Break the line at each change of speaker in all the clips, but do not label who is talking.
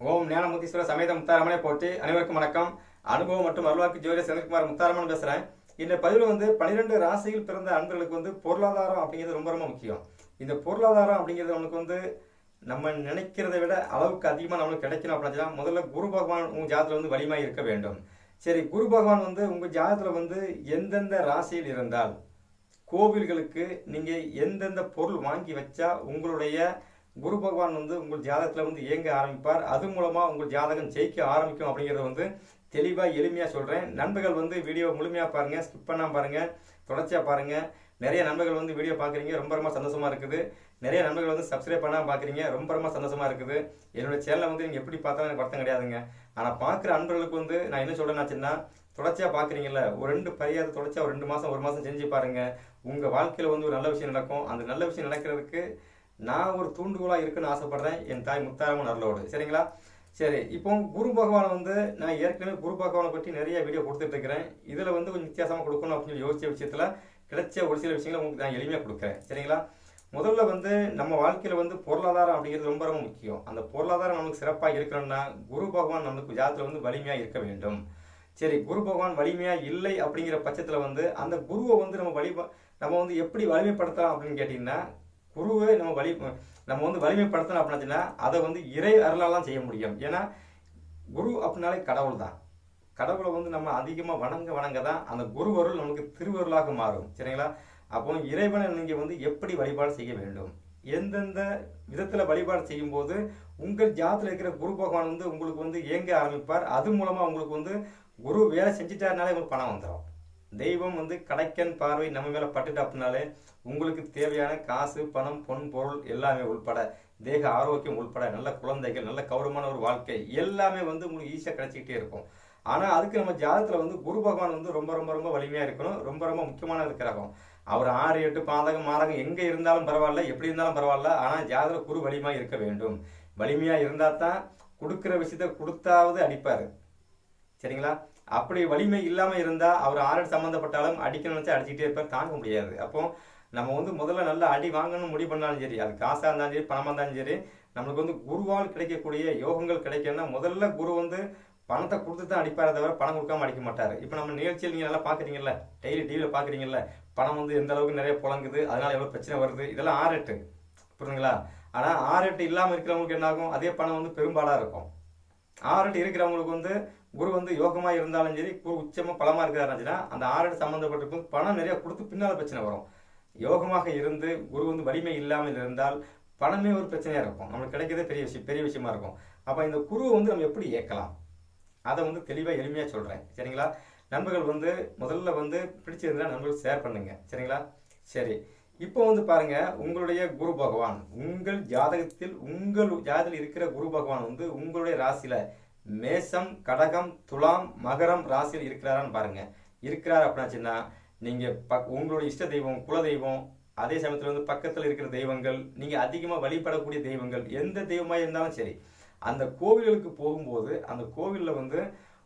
ஓம் ஞானமுத்தீஸ்வர சமேத முத்தாரமனை போற்றி அனைவருக்கும் வணக்கம். அனுபவம் மற்றும் அருள்வாக்கு ஜோதிட செந்தில்குமார் முத்தாரமன் பேசுகிறேன் இந்த பதிவில் வந்து பன்னிரெண்டு ராசியில் பிறந்த அன்பர்களுக்கு வந்து பொருளாதாரம் அப்படிங்கிறது ரொம்ப ரொம்ப முக்கியம். இந்த பொருளாதாரம் அப்படிங்கிறது நம்மளுக்கு வந்து நம்ம நினைக்கிறத விட அளவுக்கு அதிகமாக நம்மளுக்கு கிடைக்கணும் அப்படின்னா முதல்ல குரு பகவான் உங்கள் ஜாதத்தில் வந்து வலிமையாக இருக்க வேண்டும். சரி குரு பகவான் வந்து உங்கள் ஜாதத்தில் வந்து எந்தெந்த ராசியில் இருந்தால் கோவில்களுக்கு நீங்கள் எந்தெந்த பொருள் வாங்கி வச்சா உங்களுடைய குரு பகவான் வந்து உங்கள் ஜாதகத்தில் வந்து இயங்க ஆரம்பிப்பார். அது மூலமாக உங்கள் ஜாதகம் ஜெயிக்க ஆரம்பிக்கும் அப்படிங்கிறத வந்து தெளிவாக எளிமையாக சொல்கிறேன் நண்பர்கள் வந்து வீடியோ முழுமையாக பாருங்கள் ஸ்கிப் பண்ணாம பாருங்கள் தொடர்ச்சியாக பாருங்கள் நிறைய நண்பர்கள் வந்து வீடியோ பார்க்குறீங்க ரொம்ப ரொம்ப சந்தோஷமாக இருக்குது. நிறைய நண்பர்கள் வந்து சப்ஸ்கிரைப் பண்ணாம பார்க்குறீங்க ரொம்ப ரொம்ப சந்தோஷமாக இருக்குது. என்னோடய சேனலை வந்து நீங்கள் எப்படி பார்த்தாலும் எனக்கு வருத்தம் கிடையாதுங்க. ஆனால் பார்க்குற அன்பர்களுக்கு வந்து நான் என்ன சொல்கிறேன்னாச்சுன்னா தொடர்ச்சியாக பார்க்குறீங்கல்ல ஒரு ரெண்டு பரியாத தொடர்ச்சியாக ஒரு ரெண்டு மாதம் ஒரு மாதம் செஞ்சு பாருங்கள் உங்கள் வாழ்க்கையில் வந்து ஒரு நல்ல விஷயம் நடக்கும். அந்த நல்ல விஷயம் நடக்கிறதுக்கு நான் ஒரு தூண்டுகோலாக இருக்குன்னு ஆசைப்படுறேன் என் தாய் முத்தாரம்மன் அருளோடு. சரிங்களா? சரி இப்போ குரு பகவான் வந்து நான் ஏற்கனவே குரு பகவானை பற்றி நிறைய வீடியோ கொடுத்துட்டு இருக்கிறேன். இதில் வந்து கொஞ்சம் வித்தியாசமாக கொடுக்கணும் அப்படின்னு சொல்லி யோசிச்ச விஷயத்தில் கிடைச்ச ஒரு சில விஷயங்களை உங்களுக்கு நான் எளிமையாக கொடுக்குறேன். சரிங்களா? முதல்ல வந்து நம்ம வாழ்க்கையில் வந்து பொருளாதாரம் அப்படிங்கிறது ரொம்ப ரொம்ப முக்கியம். அந்த பொருளாதாரம் நமக்கு சிறப்பாக இருக்கணும்னா குரு பகவான் நமக்கு ஜாதத்தில் வந்து வலிமையாக இருக்க வேண்டும். சரி குரு பகவான் வலிமையாக இல்லை அப்படிங்கிற பட்சத்தில் வந்து அந்த குருவை வந்து நம்ம வழி நம்ம வந்து எப்படி வலிமைப்படுத்தலாம் அப்படின்னு கேட்டிங்கன்னா குருவை நம்ம வலி நம்ம வந்து வலிமைப்படுத்தணும் அப்படின்னா அதை வந்து இறை அருளாலாம் செய்ய முடியும். ஏன்னா குரு அப்படின்னாலே கடவுள் தான் கடவுளை வந்து நம்ம அதிகமாக வணங்க வணங்க தான் அந்த குரு அருள் நமக்கு திருவருளாக மாறும். சரிங்களா? அப்போ இறைவனை நீங்கள் வந்து எப்படி வழிபாடு செய்ய வேண்டும்? எந்தெந்த விதத்தில் வழிபாடு செய்யும்போது உங்கள் ஜாதத்தில் இருக்கிற குரு பகவான் வந்து உங்களுக்கு வந்து இயங்க ஆரம்பிப்பார். அது மூலமாக உங்களுக்கு வந்து குரு வேலை செஞ்சுட்டாருனாலே உங்களுக்கு பணம் வந்துடும் தெய்வம் வந்து கடைக்கன் பார்வை நம்ம மேலே பட்டுட்டு அப்படின்னாலே உங்களுக்கு தேவையான காசு பணம் பொன் பொருள் எல்லாமே உள்பட தேக ஆரோக்கியம் உள்பட நல்ல குழந்தைகள் நல்ல கௌரவமான ஒரு வாழ்க்கை எல்லாமே வந்து உங்களுக்கு ஈஸியாக கிடைச்சிக்கிட்டே இருக்கும். ஆனால் அதுக்கு நம்ம ஜாதகத்தில் வந்து குரு பகவான் வந்து ரொம்ப ரொம்ப ரொம்ப வலிமையாக இருக்கணும். ரொம்ப ரொம்ப முக்கியமான கிரகம் அவர் ஆறு எட்டு பாதகம் மாதகம் எங்கே இருந்தாலும் பரவாயில்ல எப்படி இருந்தாலும் பரவாயில்ல. ஆனால் ஜாதக குரு வலிமையாக இருக்க வேண்டும். வலிமையாக இருந்தால் தான் கொடுக்குற விஷயத்த கொடுத்தாவது அடிப்பார். சரிங்களா? அப்படி வலிமை இல்லாமல் இருந்தால் அவர் ஆறு சம்மந்தப்பட்டாலும் அடிக்கணும்னு நினச்சா அடிச்சுக்கிட்டே இருப்பார் தாங்க முடியாது. அப்போ நம்ம வந்து முதல்ல நல்லா அடி வாங்கணும் முடிவு பண்ணாலும் சரி அது காசாக இருந்தாலும் சரி பணமாக இருந்தாலும் சரி நம்மளுக்கு வந்து குருவால் கிடைக்கக்கூடிய யோகங்கள் கிடைக்கணும்னா முதல்ல குரு வந்து பணத்தை கொடுத்து தான் அடிப்பாரே தவிர பணம் கொடுக்காம அடிக்க மாட்டார். இப்போ நம்ம நிகழ்ச்சியில் நீங்கள் நல்லா பார்க்குறீங்கல்ல டெய்லி டிவியில் பார்க்குறீங்கல்ல பணம் வந்து எந்த அளவுக்கு நிறைய புழங்குது அதனால் எவ்வளோ பிரச்சனை வருது இதெல்லாம் ஆரெட்டு புரியுதுங்களா ஆனால் ஆரெட்டு இல்லாமல் இருக்கிறவங்களுக்கு என்னாகும் அதே பணம் வந்து பெரும்பாலாக இருக்கும். ஆரெட்டு இருக்கிறவங்களுக்கு வந்து குரு வந்து யோகமாக இருந்தாலும் சரி குரு உச்சமாக பலமாக இருக்கிறாருன்னா அந்த ஆரெட்டு சம்மந்தப்பட்டிருக்கும் பணம் நிறையா கொடுத்து பின்னால் பிரச்சனை வரும். யோகமாக இருந்து குரு வந்து வலிமை இல்லாமல் இருந்தால் பணமே ஒரு பிரச்சனையாக இருக்கும். நம்மளுக்கு கிடைக்கிறதே பெரிய விஷயம் பெரிய விஷயமா இருக்கும். அப்போ இந்த குருவை வந்து நம்ம எப்படி இயக்கலாம் அதை வந்து தெளிவாக எளிமையாக சொல்கிறேன் சரிங்களா? நண்பர்கள் வந்து முதல்ல வந்து பிடிச்சிருந்தா நண்பர்கள் ஷேர் பண்ணுங்க. சரிங்களா? சரி. இப்போ வந்து பாருங்க உங்களுடைய குரு பகவான் உங்கள் ஜாதகத்தில் உங்கள் ஜாதகத்தில் இருக்கிற குரு பகவான் வந்து உங்களுடைய ராசியில மேசம் கடகம் துலாம் மகரம் ராசியில் இருக்கிறாரான்னு பாருங்க. இருக்கிறார் அப்படின்னாச்சுன்னா நீங்க பக்- உங்களுடைய இஷ்ட தெய்வம் குல தெய்வம் அதே சமயத்துல வந்து பக்கத்தில் இருக்கிற தெய்வங்கள் நீங்க அதிகமா வழிபடக்கூடிய தெய்வங்கள் எந்த தெய்வமா இருந்தாலும் சரி அந்த கோவில்களுக்கு போகும்போது அந்த கோவிலில் வந்து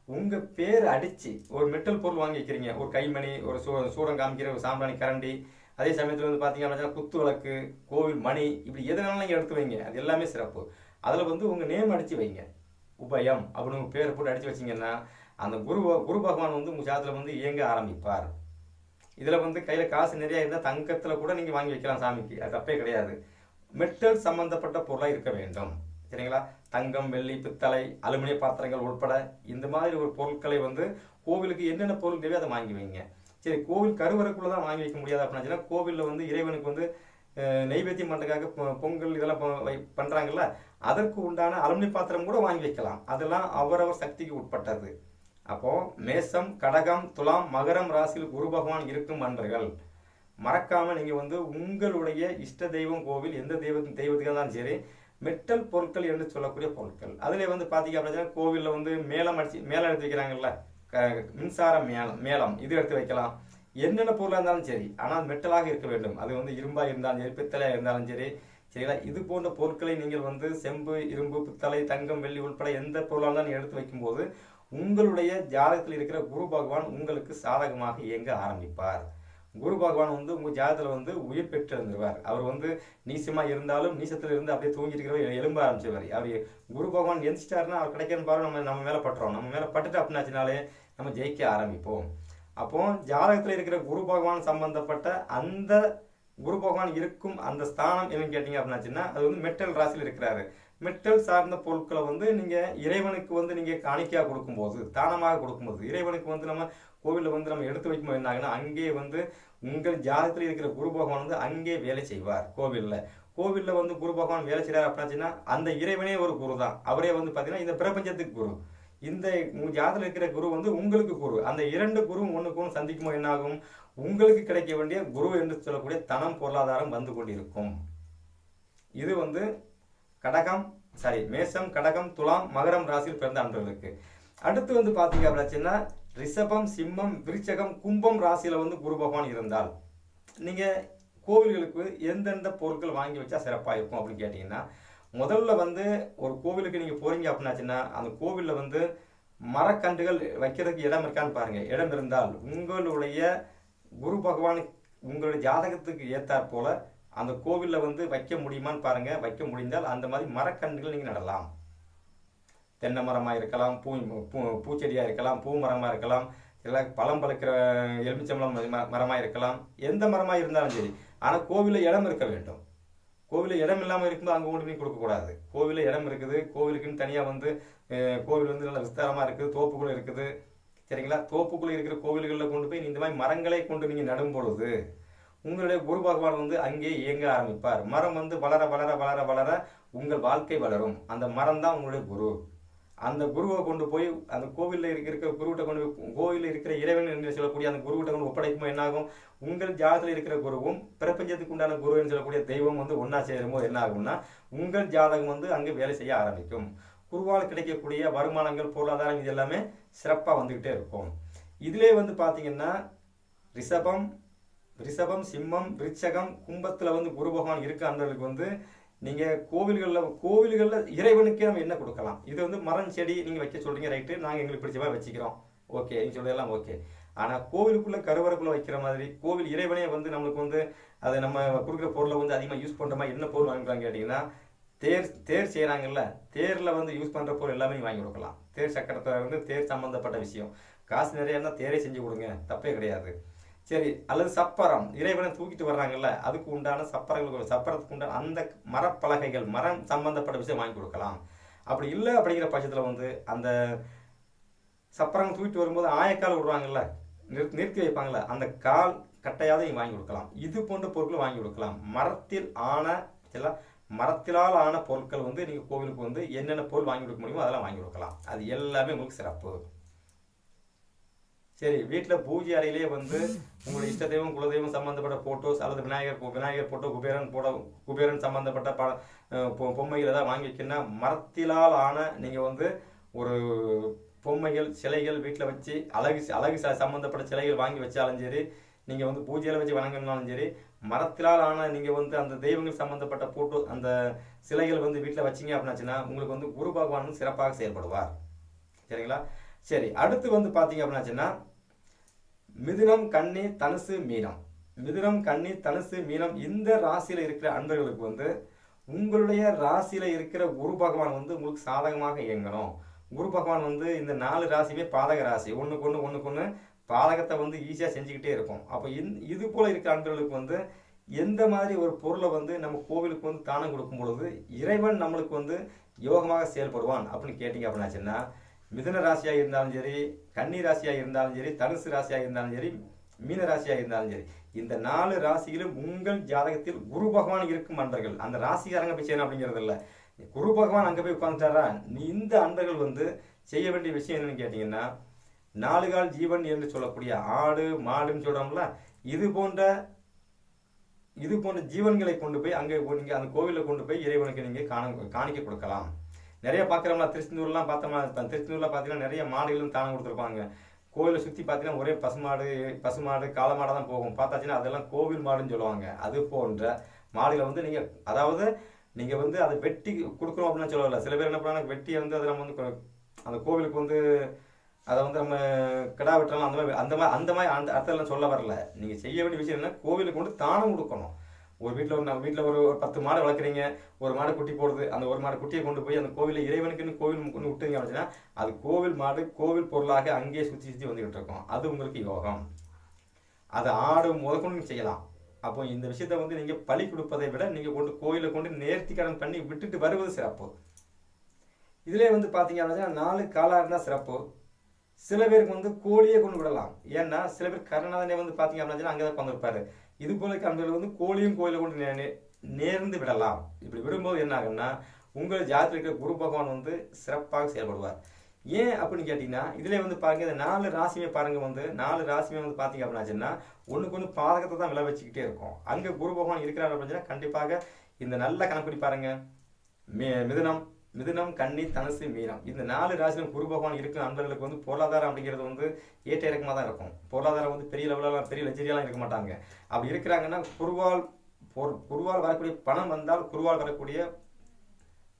உங்க பேர் அடிச்சு ஒரு மெட்டல் பொருள் வாங்கி வைக்கிறீங்க. ஒரு கைமணி ஒரு சூ சூடம் காமிக்கிற ஒரு சாம்பிராணி கரண்டி அதே சமயத்தில் வந்து பாத்தீங்க அப்படின்னா குத்து விளக்கு கோவில் மணி இப்படி எது வேணாலும் எடுத்து வைங்க. அது எல்லாமே சிறப்பு. அதில் வந்து உங்கள் நேம் அடித்து வைங்க. உபயம் அப்படின்னு உங்கள் பேரை போட்டு அடித்து வச்சீங்கன்னா அந்த குரு குரு பகவான் வந்து உங்கள் சாதத்தில் வந்து இயங்க ஆரம்பிப்பார். இதில் வந்து கையில் காசு நிறைய இருந்தால் தங்கத்தில் கூட நீங்கள் வாங்கி வைக்கலாம் சாமிக்கு. அது தப்பே கிடையாது. மெட்டல் சம்பந்தப்பட்ட பொருளாக இருக்க வேண்டும். சரிங்களா? தங்கம் வெள்ளி பித்தளை அலுமினிய பாத்திரங்கள் உட்பட இந்த மாதிரி ஒரு பொருட்களை வந்து கோவிலுக்கு என்னென்ன பொருள் தேவையோ அதை வாங்கி வைங்க. சரி கோவில் கருவறைக்குள்ளே தான் வாங்கி வைக்க முடியாது அப்படின்னா கோவிலில் வந்து இறைவனுக்கு வந்து நைவேத்தியம் நெய்வேத்தியம் பொ- பொங்கல் இதெல்லாம் ப- வை- அதற்கு உண்டான அலுமினி பாத்திரம் கூட வாங்கி வைக்கலாம். அதெல்லாம் அவரவர் சக்திக்கு உட்பட்டது. அப்போது மேசம் கடகம் துலாம் மகரம் ராசியில் குரு பகவான் இருக்கும் அன்பர்கள் மறக்காமல் நீங்கள் வந்து உங்களுடைய இஷ்ட தெய்வம் கோவில் எந்த தெய்வ தெய்வத்துக்காக இருந்தாலும் சரி மெட்டல் பொருட்கள் என்று சொல்லக்கூடிய பொருட்கள். அதுல வந்து பார்த்தீங்க அப்படின்னா கோவிலில் வந்து மேளம் அடிச்சு மேளம் எடுத்து வைக்கிறாங்கல்ல மின்சார மேளம் மேளம் இது எடுத்து வைக்கலாம். என்னென்ன பொருளாக இருந்தாலும் சரி ஆனால் மெட்டலாக இருக்க வேண்டும். அது வந்து இரும்பாக இருந்தாலும் சரி பித்தளையாக இருந்தாலும் சரி சரிங்களா? இது போன்ற பொருட்களை நீங்கள் வந்து செம்பு இரும்பு பித்தளை தங்கம் வெள்ளி உட்பட எந்த பொருளாக இருந்தாலும் எடுத்து வைக்கும்போது உங்களுடைய ஜாதகத்தில் இருக்கிற குரு பகவான் உங்களுக்கு சாதகமாக இயங்க ஆரம்பிப்பார். குரு பகவான் வந்து உங்கள் ஜாதத்தில் வந்து உயிர் பெற்று இருந்துருவார் அவர் வந்து நீசமாக இருந்தாலும் நீசத்தில் இருந்து அப்படியே தூங்கிட்டு இருக்கிறவர் எலும்ப ஆரம்பிச்சிருவார். அவர் குரு பகவான் எந்திரிச்சிட்டாருன்னா அவர் கிடைக்கிறன்னு பாரு நம்ம நம்ம மேலே பட்டுறோம். நம்ம மேலே பட்டுட்டு அப்படின்னாச்சுனாலே நம்ம ஜெயிக்க ஆரம்பிப்போம். அப்போ ஜாதகத்தில் இருக்கிற குரு பகவான் சம்பந்தப்பட்ட அந்த குரு பகவான் இருக்கும் அந்த ஸ்தானம் என்னன்னு கேட்டிங்க அப்படின்னாச்சுன்னா அது வந்து மெட்டல் ராசியில் இருக்கிறாரு. மெட்டல் சார்ந்த பொருட்களை வந்து நீங்கள் இறைவனுக்கு வந்து நீங்கள் காணிக்கையாக கொடுக்கும்போது தானமாக கொடுக்கும்போது இறைவனுக்கு வந்து நம்ம கோவிலில் வந்து நம்ம எடுத்து வைக்கும்போது என்ன ஆகுன்னா அங்கேயே வந்து உங்கள் ஜாதகத்தில் இருக்கிற குரு பகவான் வந்து அங்கே வேலை செய்வார் கோவிலில். கோவிலில் வந்து குரு பகவான் வேலை செய்கிறார் அப்படின்னாச்சுன்னா அந்த இறைவனே ஒரு குரு தான். அவரே வந்து பார்த்தீங்கன்னா இந்த பிரபஞ்சத்துக்கு குரு. இந்த உங்க ஜாதகத்தில் இருக்கிற குரு வந்து உங்களுக்கு குரு. அந்த இரண்டு குரு ஒன்றுக்கு ஒன்று சந்திக்கும் போது உங்களுக்கு கிடைக்க வேண்டிய குரு என்று சொல்லக்கூடிய தனம் பொருளாதாரம் வந்து கொண்டிருக்கும். இது வந்து கடகம் சாரி மேஷம் கடகம் துலாம் மகரம் ராசியில் பிறந்த அன்பர்களுக்கு. அடுத்து வந்து பார்த்தீங்க அப்படின்னா ரிஷபம் சிம்மம் விருச்சகம் கும்பம் ராசியில் வந்து குரு பகவான் இருந்தால் நீங்கள் கோவில்களுக்கு எந்தெந்த பொருட்கள் வாங்கி வச்சா சிறப்பாக இருக்கும் அப்படின்னு கேட்டிங்கன்னா முதல்ல வந்து ஒரு கோவிலுக்கு நீங்கள் போகிறீங்க அப்படின்னாச்சுன்னா அந்த கோவிலில் வந்து மரக்கன்றுகள் வைக்கிறதுக்கு இடம் இருக்கான்னு பாருங்கள் இடம் இருந்தால் உங்களுடைய குரு பகவான் உங்களுடைய ஜாதகத்துக்கு ஏற்றாற் போல அந்த கோவிலில் வந்து வைக்க முடியுமான்னு பாருங்கள் வைக்க முடிந்தால் அந்த மாதிரி மரக்கன்றுகள் நீங்கள் நடலாம். தென்னை மரமாக இருக்கலாம் பூ பூ- பூச்செடியாக இருக்கலாம் பூ மரமாக இருக்கலாம் இல்லை பழம் பழுக்கிற எலுமிச்சம்பழம் ம- இருக்கலாம். எந்த மரமாக இருந்தாலும் சரி. ஆனால் கோவிலில் இடம் இருக்க வேண்டும். கோவிலில் இடம் இல்லாமல் இருக்கும்போது அங்கே கொண்டு போய் கொடுக்கக்கூடாது கோவிலில் இடம் இருக்குது. கோவிலுக்குன்னு தனியாக வந்து கோவில் வந்து நல்ல விஸ்தாரமாக இருக்குது. தோப்புக்குள்ளே இருக்குது. சரிங்களா? தோப்புக்குள்ளே இருக்கிற கோவில்களில் கொண்டு போய் இந்த மாதிரி மரங்களை கொண்டு நீங்கள் நடும் பொழுது உங்களுடைய குரு பகவான் வந்து அங்கே இயங்க ஆரம்பிப்பார். மரம் வந்து வளர வளர வளர வளர உங்கள் வாழ்க்கை வளரும். அந்த மரம் தான் உங்களுடைய குரு. அந்த குருவை கொண்டு போய் அந்த கோவிலில் இருக்கிற இருக்கிற குருவிட்ட கொண்டு போய் கோவிலில் இருக்கிற இறைவன் என்று சொல்லக்கூடிய அந்த குருவிட்ட கொண்டு ஒப்படைக்கும்போது என்னாகும்? உங்கள் ஜாதகத்தில் இருக்கிற குருவும் பிரபஞ்சத்துக்கு உண்டான குரு என்று சொல்லக்கூடிய தெய்வம் வந்து ஒன்றா சேரும்போது என்ன ஆகும்னா உங்கள் ஜாதகம் வந்து அங்கே வேலை செய்ய ஆரம்பிக்கும். குருவால் கிடைக்கக்கூடிய வருமானங்கள் பொருளாதாரம் இது எல்லாமே சிறப்பாக வந்துக்கிட்டே இருக்கும். இதிலே வந்து பார்த்தீங்கன்னா ரிஷபம் ரிஷபம் சிம்மம் விருச்சகம் கும்பத்தில் வந்து குரு பகவான் இருக்க அந்தவர்களுக்கு வந்து நீங்கள் கோவில்களில் கோவில்களில் இறைவனுக்கே நம்ம என்ன கொடுக்கலாம். இது வந்து மரம் செடி நீங்கள் வைக்க சொல்கிறீங்க ரைட்டு. நாங்கள் எங்களுக்கு பிடிச்சவா வச்சுக்கிறோம். ஓகே நீங்கள் சொல்றதெல்லாம் ஓகே. ஆனால் கோவிலுக்குள்ளே கருவறக்குள்ளே வைக்கிற மாதிரி கோவில் இறைவனே வந்து நம்மளுக்கு வந்து அதை நம்ம கொடுக்குற பொருளை வந்து அதிகமாக யூஸ் பண்ணுற மாதிரி என்ன பொருள் வாங்கிக்கலாம் கேட்டிங்கன்னா தேர் தேர் செய்கிறாங்கல்ல தேரில் வந்து யூஸ் பண்ணுற பொருள் எல்லாமே வாங்கி கொடுக்கலாம். தேர் சக்கரத்தில் இருந்து தேர் சம்மந்தப்பட்ட விஷயம். காசு நிறையா தேரே செஞ்சு கொடுங்க. தப்பே கிடையாது. சரி அல்லது சப்பரம். இறைவனை தூக்கிட்டு வர்றாங்கல்ல அதுக்கு உண்டான சப்பரங்களுக்கு சப்பரத்துக்கு உண்டான அந்த மரப்பலகைகள் மரம் சம்பந்தப்பட்ட விஷயம் வாங்கி கொடுக்கலாம். அப்படி இல்லை அப்படிங்கிற பட்சத்தில் வந்து அந்த சப்பரங்கள் தூக்கிட்டு வரும்போது ஆயக்கால் விடுவாங்கல்ல நிறுத்தி நிறுத்தி வைப்பாங்கல்ல அந்த கால் கட்டையாவது நீங்க வாங்கி கொடுக்கலாம். இது போன்ற பொருட்கள் வாங்கி கொடுக்கலாம். மரத்தில் ஆன சில மரத்திலால் ஆன பொருட்கள் வந்து நீங்கள் கோவிலுக்கு வந்து என்னென்ன பொருள் வாங்கி கொடுக்க முடியுமோ அதெல்லாம் வாங்கி கொடுக்கலாம். அது எல்லாமே உங்களுக்கு சிறப்பு. சரி வீட்டில் பூஜை அறையிலேயே வந்து உங்களுடைய இஷ்ட தெய்வம் குலதெய்வம் சம்பந்தப்பட்ட ஃபோட்டோஸ் அல்லது விநாயகர் விநாயகர் ஃபோட்டோ குபேரன் போட குபேரன் சம்பந்தப்பட்ட ப பொம்மைகள் ஏதாவது வாங்கி மரத்திலால் ஆன நீங்கள் வந்து ஒரு பொம்மைகள் சிலைகள் வீட்டில் வச்சு அழகு அழகு ச- சம்மந்தப்பட்ட சிலைகள் வாங்கி வச்சாலும் சரி நீங்கள் வந்து பூஜையில வச்சு வணங்கினாலும் சரி மரத்திலால் ஆன நீங்கள் வந்து அந்த தெய்வங்கள் சம்மந்தப்பட்ட போட்டோ அந்த சிலைகள் வந்து வீட்டில் வச்சீங்க அப்படின்னாச்சுன்னா உங்களுக்கு வந்து குரு பகவான் சிறப்பாக செயல்படுவார். சரிங்களா? சரி அடுத்து வந்து பார்த்தீங்க அப்படின்னாச்சுன்னா மிதுனம் கன்னி தனுசு மீனம். மிதுனம் கன்னி தனுசு மீனம் இந்த ராசியில் இருக்கிற அன்பர்களுக்கு வந்து உங்களுடைய ராசியில் இருக்கிற குரு பகவான் வந்து உங்களுக்கு சாதகமாக இயங்கணும். குரு பகவான் வந்து இந்த நாலு ராசியுமே பாதக ராசி. ஒண்ணுக்கு ஒண்ணு ஒண்ணுக்கு ஒண்ணு பாதகத்தை வந்து ஈஸியாக செஞ்சுக்கிட்டே இருக்கும் அப்போ இந் இது போல் இருக்கிற அன்பர்களுக்கு வந்து எந்த மாதிரி ஒரு பொருளை வந்து நம்ம கோவிலுக்கு வந்து தானம் கொடுக்கும் பொழுது இறைவன் நம்மளுக்கு வந்து யோகமாக செயல்படுவான் அப்படின்னு கேட்டிங்க அப்படின்னாச்சுன்னா மிதன ராசியா இருந்தாலும் சரி கன்னி ராசியா இருந்தாலும் சரி தனுசு ராசியா இருந்தாலும் சரி மீன ராசியா இருந்தாலும் சரி இந்த நாலு ராசியிலும் உங்கள் ஜாதகத்தில் குரு பகவான் இருக்கும் அன்பர்கள். அந்த ராசிக்காரங்க போய் செய்யணும் அப்படிங்கிறது இல்லை குரு பகவான் அங்க போய் உட்காந்துட்டாரா நீ இந்த அன்பர்கள் வந்து செய்ய வேண்டிய விஷயம் என்னன்னு கேட்டீங்கன்னா நாலுகால் ஜீவன் என்று சொல்லக்கூடிய ஆடு மாடுன்னு சொல்றோம்ல இது போன்ற இது போன்ற ஜீவன்களை கொண்டு போய் அங்கே நீங்கள் அந்த கோவிலில் கொண்டு போய் இறைவனுக்கு நீங்கள் காண காணிக்க கொடுக்கலாம். நிறைய பார்க்குறோம்னா திருச்செந்தூர்லாம் பார்த்தோம்னா திருச்செந்தூரில் பார்த்தீங்கன்னா நிறைய மாடுகளும் தானம் கொடுத்துருப்பாங்க. கோவிலை சுற்றி பார்த்தீங்கன்னா ஒரே பசுமாடு பசுமாடு காளமாடாக தான் போகும். பார்த்தாச்சுன்னா அதெல்லாம் கோவில் மாடுன்னு சொல்லுவாங்க. அது போன்ற மாடுகளை வந்து நீங்கள் அதாவது நீங்கள் வந்து அதை வெட்டி கொடுக்குறோம் அப்படின்னு சொல்லல சில பேர் என்ன பண்ணுறாங்க வெட்டி வந்து அதை நம்ம வந்து அந்த கோவிலுக்கு வந்து அதை வந்து நம்ம கிடா வெட்டலாம் அந்த மாதிரி அந்த மாதிரி அந்த மாதிரி அந்த அர்த்தத்தில் சொல்ல வரல. நீங்கள் செய்ய வேண்டிய விஷயம் என்ன கோவிலுக்கு வந்து தானம் கொடுக்கணும். ஒரு வீட்டில் ஒரு நம்ம வீட்டில் ஒரு ஒரு பத்து மாடு வளர்க்குறீங்க ஒரு மாடு குட்டி போடுது அந்த ஒரு மாடு குட்டியை கொண்டு போய் அந்த கோவிலில் இறைவனுக்குன்னு கோவில் கொண்டு விட்டுங்க அப்படின்னா அது கோவில் மாடு கோவில் பொருளாக அங்கேயே சுற்றி சுற்றி வந்துக்கிட்டு இருக்கும். அது உங்களுக்கு யோகம். அதை ஆடு முதற்கொண்டு செய்யலாம். அப்போ இந்த விஷயத்த வந்து நீங்கள் பழி கொடுப்பதை விட நீங்கள் கொண்டு கோயிலை கொண்டு நேர்த்திக்கடன் பண்ணி விட்டுட்டு வருவது சிறப்பு. இதிலே வந்து பார்த்தீங்க அப்படின்னா நாலு காலாக இருந்தால் சிறப்பு. சில பேருக்கு வந்து கோழியை கொண்டு விடலாம். ஏன்னா சில பேர் கருணாதனே வந்து பார்த்தீங்க அப்படின்னா அங்கே தான் உட்காந்துருப்பாரு இது போல கண்கள் வந்து கோழியும் கோயிலை கொண்டு நேர்ந்து விடலாம். இப்படி விடும்போது என்ன ஆகும்னா உங்கள் ஜாதத்தில் இருக்கிற குரு பகவான் வந்து சிறப்பாக செயல்படுவார். ஏன் அப்படின்னு கேட்டிங்கன்னா இதிலே வந்து பாருங்க இந்த நாலு ராசியுமே பாருங்க வந்து நாலு ராசியுமே வந்து பார்த்தீங்க அப்படின்னாச்சுன்னா ஒன்றுக்கு ஒன்று பாதகத்தை தான் விளை வச்சுக்கிட்டே இருக்கும். அங்கே குரு பகவான் இருக்கிறார் அப்படின்னா கண்டிப்பாக இந்த நல்ல கணக்குடி பாருங்க. மி- மிதுனம். மிதுனம் கன்னி தனுசு மீனம். இந்த நாலு ராசியிலும் குரு பகவான் இருக்கிற நண்பர்களுக்கு வந்து பொருளாதாரம் அப்படிங்கிறது வந்து ஏற்ற இறக்கமாக தான் இருக்கும். பொருளாதாரம் வந்து பெரிய லெவலெலாம் பெரிய லட்சரியெல்லாம் இருக்க மாட்டாங்க. அப்படி இருக்கிறாங்கன்னா குருவால் பொரு- குருவால் வரக்கூடிய பணம் வந்தால் குருவால் வரக்கூடிய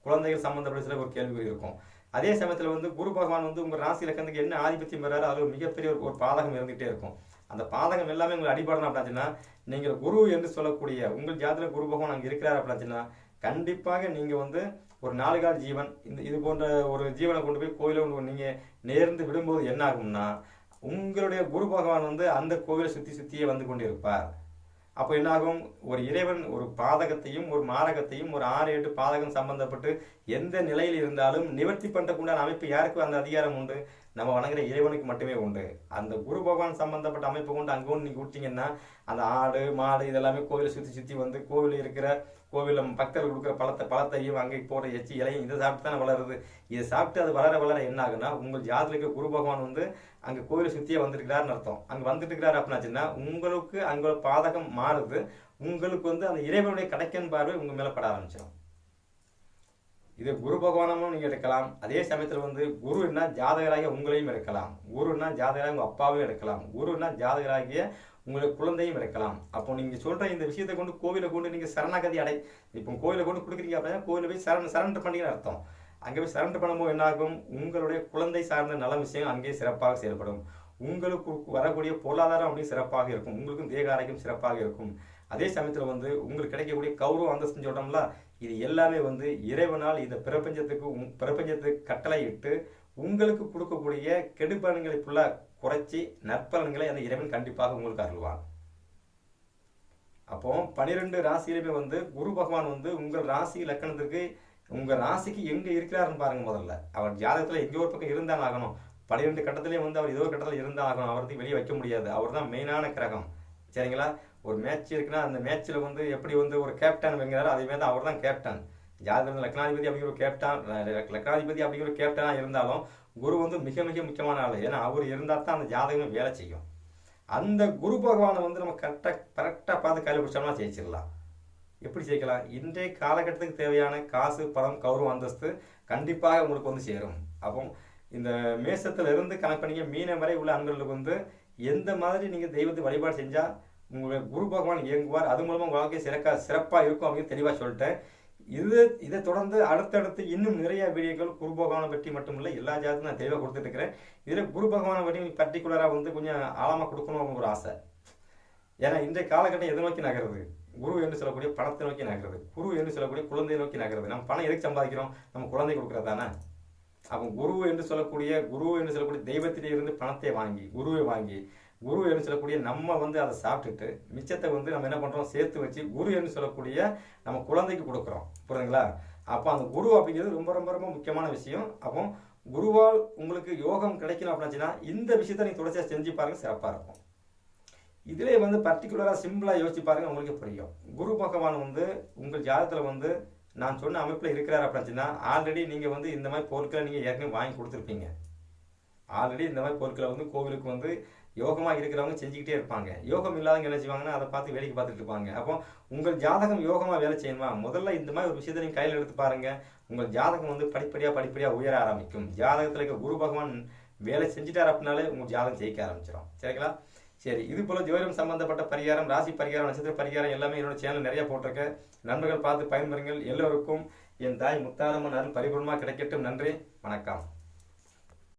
குழந்தைகள் சம்பந்தப்பட்ட சில ஒரு கேள்விகள் இருக்கும். அதே சமயத்தில் வந்து குரு பகவான் வந்து உங்கள் ராசி இலக்கணத்துக்கு என்ன ஆதிபத்தியம் பெறாரு அது ஒரு மிகப்பெரிய ஒரு ஒரு பாதகம் இருந்துகிட்டே இருக்கும். அந்த பாதகம் எல்லாமே உங்களுக்கு அடிபடணும் அப்படின்னா நீங்கள் குரு என்று சொல்லக்கூடிய உங்கள் ஜாதியில் குரு பகவான் அங்கே இருக்கிறார் அப்படின்னா கண்டிப்பாக நீங்கள் வந்து ஒரு நாலு ஜீவன் இந்த இது போன்ற ஒரு ஜீவனை கொண்டு போய் கோயிலை கொண்டு நீங்கள் நேர்ந்து விடும்போது என்ன ஆகும்னா உங்களுடைய குரு பகவான் வந்து அந்த கோவிலை சுற்றி சுற்றியே வந்து கொண்டிருப்பார். அப்போ என்னாகும்? ஒரு இறைவன் ஒரு பாதகத்தையும் ஒரு மாரகத்தையும் ஒரு ஆறு எட்டு பாதகம் சம்பந்தப்பட்டு எந்த நிலையில் இருந்தாலும் நிவர்த்தி பண்ணக்கூடிய அமைப்பு யாருக்கு அந்த அதிகாரம் உண்டு? நம்ம வணங்குற இறைவனுக்கு மட்டுமே உண்டு. அந்த குரு பகவான் சம்பந்தப்பட்ட அமைப்பு கொண்டு அங்கே ஒன்று நீங்கள் விட்டீங்கன்னா அந்த ஆடு மாடு இதெல்லாமே கோவிலை சுற்றி சுற்றி வந்து கோவிலில் இருக்கிற கோவிலில் பக்தர்கள் கொடுக்குற பழத்தை பழத்தையும் அங்கே போடுற எச்சி இலையும் இதை சாப்பிட்டு தானே வளருது. இதை சாப்பிட்டு அது வளர வளர என்ன ஆகுனா உங்கள் ஜாதகத்துக்கு குரு பகவான் வந்து அங்கே கோவிலை சுற்றியே வந்துருக்கிறாருன்னு அர்த்தம். அங்கே வந்துட்டு இருக்கிறாரு அப்படின்னாச்சுன்னா உங்களுக்கு அங்கே பாதகம் மாறுது. உங்களுக்கு வந்து அந்த இறைவனுடைய கடைக்கன் பார்வை உங்கள் மேலே பட ஆரம்பிச்சிடும் இது குரு பகவானமும் நீங்கள் எடுக்கலாம். அதே சமயத்தில் வந்து குருன்னா ஜாதகராகிய உங்களையும் எடுக்கலாம். குருன்னா ஜாதகராக உங்கள் அப்பாவையும் எடுக்கலாம். குருன்னா ஜாதகராகிய உங்களுக்கு குழந்தையும் எடுக்கலாம். அப்போ நீங்கள் சொல்கிற இந்த விஷயத்தை கொண்டு கோவிலை கொண்டு நீங்கள் சரணாகதி அடை இப்போ கோவிலை கொண்டு கொடுக்குறீங்க அப்படின்னா கோவிலில் போய் சரண் சரண்டர் பண்ணிங்கன்னு அர்த்தம். அங்கே போய் சரண்டர் பண்ணும்போது என்னாகும்? உங்களுடைய குழந்தை சார்ந்த நல விஷயம் அங்கே சிறப்பாக செயல்படும். உங்களுக்கு வரக்கூடிய பொருளாதாரம் அப்படியே சிறப்பாக இருக்கும். உங்களுக்கும் தேக ஆரோக்கியம் சிறப்பாக இருக்கும். அதே சமயத்தில் வந்து உங்களுக்கு கிடைக்கக்கூடிய கௌரவ அந்தஸ்துன்னு சொல்கிறோம்ல இது எல்லாமே வந்து இறைவனால் இந்த பிரபஞ்சத்துக்கு உங்- பிரபஞ்சத்துக்கு கட்டளை இட்டு உங்களுக்கு கொடுக்கக்கூடிய கெடுபலன்களை ஃபுல்லாக குறைச்சி நற்பலன்களை அந்த இறைவன் கண்டிப்பாக உங்களுக்கு அருள்வான். அப்போ பனிரெண்டு ராசியிலுமே வந்து குரு பகவான் வந்து உங்கள் ராசி லக்கணத்திற்கு உங்க ராசிக்கு எங்க இருக்கிறாருன்னு பாருங்க முதல்ல. அவர் ஜாதகத்துல எங்கேயோ ஒரு பக்கம் இருந்தால் ஆகணும். பன்னிரெண்டு கட்டத்திலேயே வந்து அவர் ஏதோ ஒரு கட்டத்தில் இருந்தால் ஆகணும். அவருக்கு வெளியே வைக்க முடியாது. அவர் தான் மெயினான கிரகம். சரிங்களா? ஒரு மேட்ச் இருக்குன்னா அந்த மேட்ச்சில் வந்து எப்படி வந்து ஒரு கேப்டன் வைங்கிறாரோ அதே மாதிரி அவர் தான் கேப்டன் ஜாதகம் லக்னாதிபதி அப்படிங்கிற ஒரு கேப்டன் லக்னாதிபதி அப்படிங்கிற ஒரு கேப்டனா இருந்தாலும் குரு வந்து மிக மிக முக்கியமான ஆள். ஏன்னா அவர் இருந்தால் தான் அந்த ஜாதகமே வேலை செய்யும். அந்த குரு பகவானை வந்து நம்ம கரெக்டாக கரெக்டாக பார்த்து கையில் பிடிச்சோம்னா ஜெயிச்சிடலாம். எப்படி ஜெயிக்கலாம்? இன்றைய காலகட்டத்துக்கு தேவையான காசு பணம் கௌரவம் அந்தஸ்து கண்டிப்பாக உங்களுக்கு வந்து சேரும். அப்போ இந்த மேசத்துல இருந்து கணக்கு பண்ணிங்க மீன வரை உள்ள அன்பர்களுக்கு வந்து எந்த மாதிரி நீங்கள் தெய்வத்தை வழிபாடு செஞ்சால் உங்களுடைய குரு பகவான் இயங்குவார். அது மூலமாக உங்க வாழ்க்கை சிறக்கா சிறப்பாக இருக்கும் அப்படின்னு தெளிவாக சொல்லிட்டேன். இது இதை தொடர்ந்து அடுத்தடுத்து இன்னும் நிறைய வீடியோக்கள் குரு பகவானை பற்றி மட்டுமில்லை எல்லா ஜாதத்தையும் நான் தெளிவாக கொடுத்துட்டு இருக்கிறேன் இதில் குரு பகவானை பற்றி பர்டிகுலராக வந்து கொஞ்சம் ஆழமாக கொடுக்கணும் அப்படின்னு ஒரு ஆசை. ஏன்னா இன்றைய காலகட்டம் எதை நோக்கி நகருது? குரு என்று சொல்லக்கூடிய பணத்தை நோக்கி நகருது. குரு என்று சொல்லக்கூடிய குழந்தையை நோக்கி நகருது. நம்ம பணம் எதுக்கு சம்பாதிக்கிறோம்? நம்ம குழந்தை கொடுக்குறதானே அப்போ குரு என்று சொல்லக்கூடிய குரு என்று சொல்லக்கூடிய தெய்வத்திலே இருந்து பணத்தை வாங்கி குருவை வாங்கி குரு என்று சொல்லக்கூடிய நம்ம வந்து அதை சாப்பிட்டுட்டு மிச்சத்தை வந்து நம்ம என்ன பண்ணுறோம் சேர்த்து வச்சு குரு என்று சொல்லக்கூடிய நம்ம குழந்தைக்கு கொடுக்குறோம். புரியுதுங்களா? அப்போ அந்த குரு அப்படிங்கிறது ரொம்ப ரொம்ப ரொம்ப முக்கியமான விஷயம். அப்போ குருவால் உங்களுக்கு யோகம் கிடைக்கணும் அப்படின்னாச்சுன்னா இந்த விஷயத்தை நீங்கள் தொடர்ச்சியாக செஞ்சு பாருங்க சிறப்பாக இருக்கும். இதிலே வந்து பர்டிகுலராக சிம்பிளாக யோசிச்சு பாருங்க உங்களுக்கு புரியும். குரு பகவான் வந்து உங்கள் ஜாதகத்தில் வந்து நான் சொன்ன அமைப்பில் இருக்கிறார் அப்படின்னா ஆல்ரெடி நீங்கள் வந்து இந்த மாதிரி பொருட்களை நீங்கள் ஏற்கனவே வாங்கி கொடுத்துருப்பீங்க. ஆல்ரெடி இந்த மாதிரி பொருட்களை வந்து கோவிலுக்கு வந்து யோகமாக இருக்கிறவங்க செஞ்சுக்கிட்டே இருப்பாங்க. யோகம் இல்லாதவங்க என்ன செய்வாங்கன்னா அதை பார்த்து வேடிக்கை பார்த்துட்டு இருப்பாங்க. அப்போ உங்கள் ஜாதகம் யோகமாக வேலை செய்யணுமா முதல்ல இந்த மாதிரி ஒரு விஷயத்தை நீங்கள் கையில் எடுத்து பாருங்க. உங்கள் ஜாதகம் வந்து படிப்படியாக படிப்படியாக உயர ஆரம்பிக்கும். ஜாதகத்தில் இருக்க குரு பகவான் வேலை செஞ்சுட்டார் அப்படின்னாலே உங்கள் ஜாதகம் ஜெயிக்க ஆரம்பிச்சிடும் சரிங்களா? சரி இது போல் ஜோதிடம் சம்பந்தப்பட்ட பரிகாரம் ராசி பரிகாரம் நட்சத்திர பரிகாரம் எல்லாமே என்னோட சேனல் நிறைய போட்டிருக்கேன் நண்பர்கள் பார்த்து பயன்பெறுங்கள். எல்லோருக்கும் என் தாய் முத்தாரம்மன் அருள் பரிபூர்ணமாக கிடைக்கட்டும். நன்றி. வணக்கம்.